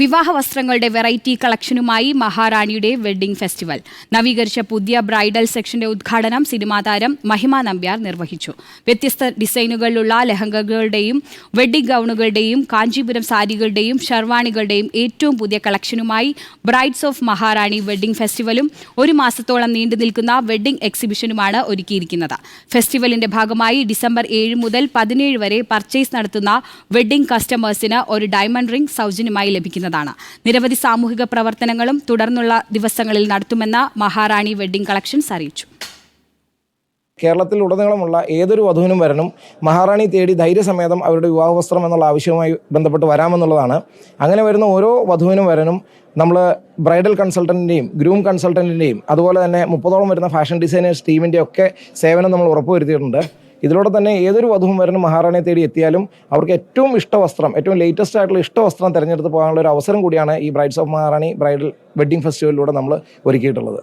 വിവാഹ വസ്ത്രങ്ങളുടെ വെറൈറ്റി കളക്ഷനുമായി മഹാറാണിയുടെ വെഡ്ഡിംഗ് ഫെസ്റ്റിവൽ. നവീകരിച്ച പുതിയ ബ്രൈഡൽ സെക്ഷന്റെ ഉദ്ഘാടനം സിനിമാ താരം മഹിമ നമ്പ്യാർ നിർവഹിച്ചു. വ്യത്യസ്ത ഡിസൈനുകളിലുള്ള ലഹങ്കകളുടെയും വെഡ്ഡിംഗ് ഗൗണുകളുടെയും കാഞ്ചീപുരം സാരികളുടെയും ഷർവാണികളുടെയും ഏറ്റവും പുതിയ കളക്ഷനുമായി ബ്രൈഡ്സ് ഓഫ് മഹാറാണി വെഡ്ഡിംഗ് ഫെസ്റ്റിവലും ഒരു മാസത്തോളം നീണ്ടു നിൽക്കുന്ന വെഡ്ഡിംഗ് എക്സിബിഷനുമാണ് ഒരുക്കിയിരിക്കുന്നത്. ഫെസ്റ്റിവലിന്റെ ഭാഗമായി ഡിസംബർ ഏഴ് മുതൽ പതിനേഴ് വരെ പർച്ചേസ് നടത്തുന്ന വെഡ്ഡിംഗ് കസ്റ്റമേഴ്സിന് ഒരു ഡയമണ്ട് റിംഗ് സൗജന്യമായി ലഭിക്കുന്നതാണ് നിരവധി സാമൂഹിക പ്രവർത്തനങ്ങളും തുടർന്നുള്ള ദിവസങ്ങളിൽ നടത്തുമെന്ന് മഹാറാണി വെഡ്ഡിംഗ് കളക്ഷൻസ് അറിയിച്ചു. കേരളത്തിൽ ഉടനീളമുള്ള ഏതൊരു വധുവിനും വരനും മഹാറാണി തേടി ധൈര്യസമേതം അവരുടെ വിവാഹ വസ്ത്രം എന്നുള്ള ആവശ്യവുമായി ബന്ധപ്പെട്ട് വരാമെന്നുള്ളതാണ്. അങ്ങനെ വരുന്ന ഓരോ വധുവിനും വരനും നമ്മൾ ബ്രൈഡൽ കൺസൾട്ടന്റിന്റെയും ഗ്രൂം കൺസൾട്ടന്റിന്റെയും അതുപോലെ തന്നെ മുപ്പതോളം വരുന്ന ഫാഷൻ ഡിസൈനേഴ്സ് ടീമിന്റെ ഒക്കെ സേവനം നമ്മൾ ഉറപ്പുവരുത്തിയിട്ടുണ്ട്. ഇതിലൂടെ തന്നെ ഏതൊരു വധുവും വരനും മഹാറാണിയെ തേടി എത്തിയാലും അവർക്ക് ഏറ്റവും ഇഷ്ട വസ്ത്രം ഏറ്റവും ലേറ്റസ്റ്റ് ആയിട്ടുള്ള ഇഷ്ട വസ്ത്രം തിരഞ്ഞെടുത്ത് പോകാനുള്ള ഒരു അവസരം കൂടിയാണ് ഈ brides of Maharani bridal wedding ഫെസ്റ്റിവലിലൂടെ നമ്മൾ ഒരുക്കിയിട്ടുള്ളത്.